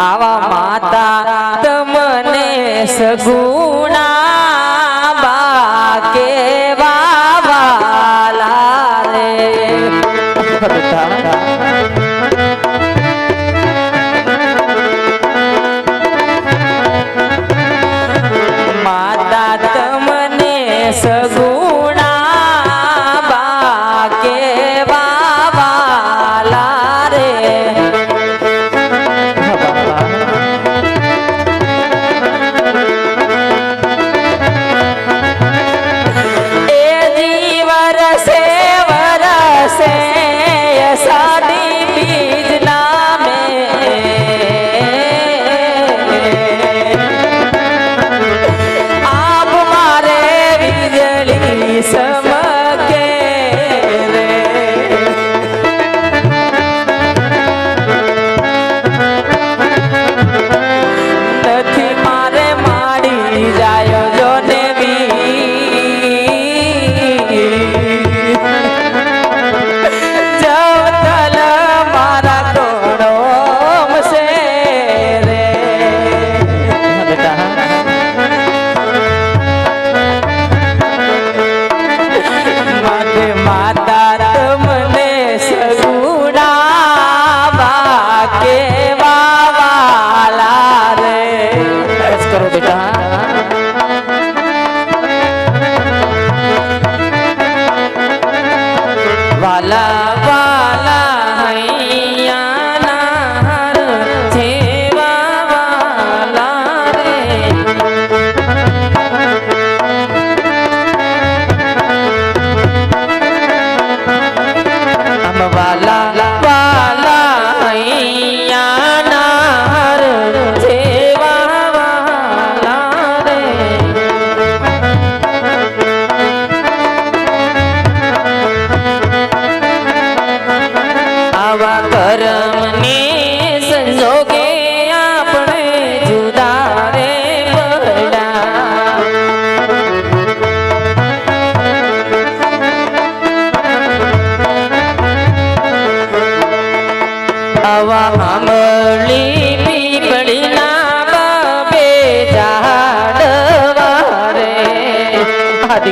આવા માતા તમને સગુણા બા કેવા વાલા રે. Álvaro de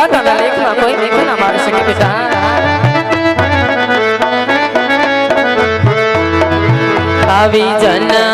દાદાના લેખમાં કોઈ લેખ ના મારી શકે બેટા આવી જના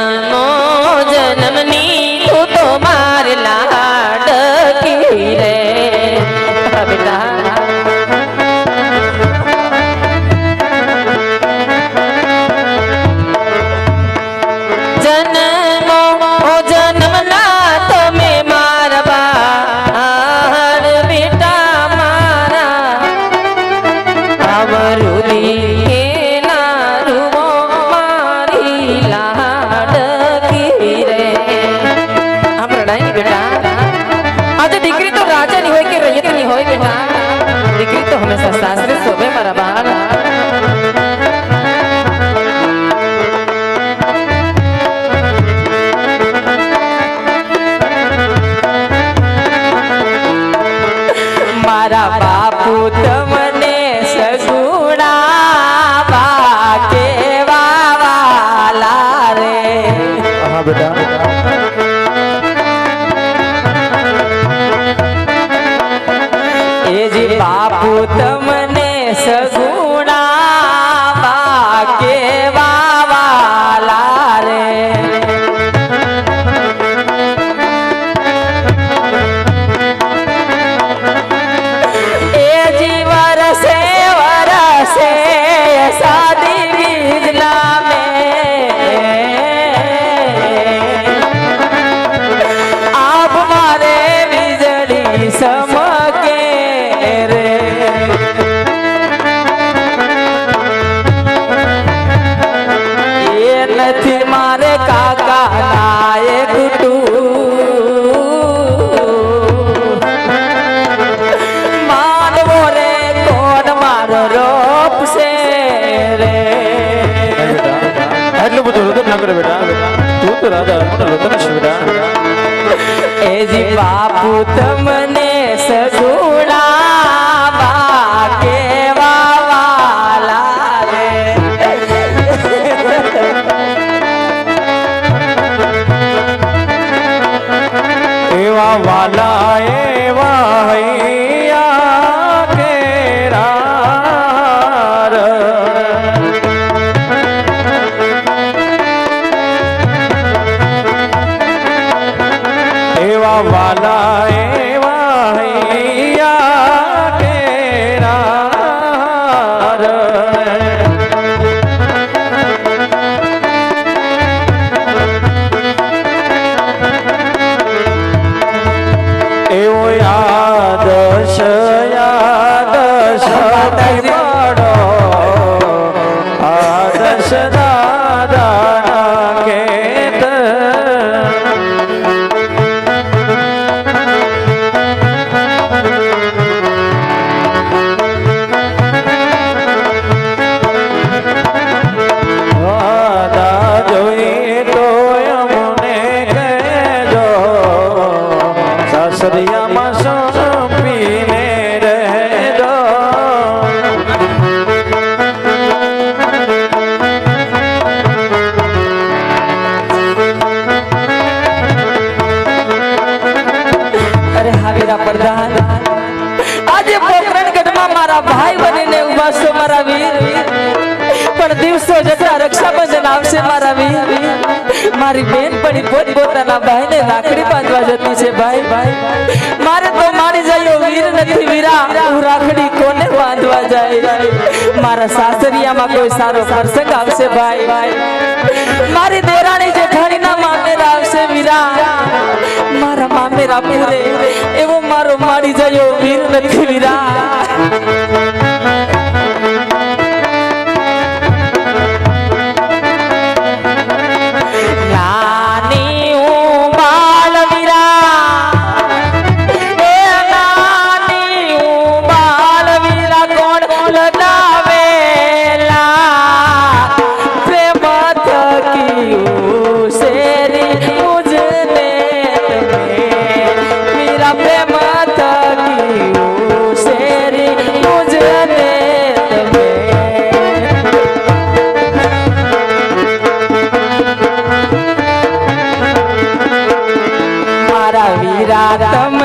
દીકરી હોય કે ના દીકરી તો હંમેશા સાસરે શોભે મારા બાળ મારા બાપુ તમે બાપુ તમને સર બેટા એ દિવસો જતા રક્ષાબંધન આવશે મારા વીર. મારી બેન પણ પોત પોતાના ભાઈને રાખડી બાંધવા જતી છે ભાઈ. ભાઈ મારે તો મારી જાય વીર નથી વીરા. હું રાખડી કોને બાંધવા જાય? મારા સાસરિયામાં કોઈ સારો પ્રસંગ આવશે ભાઈ. ભાઈ મારી દેરાણી જેઠાણીના મામેરા આવશે વીરા. મારા મામેરા પૂરે. એવો મારો માડી જયો વીર નથી વીરા. મારા વીરા તમને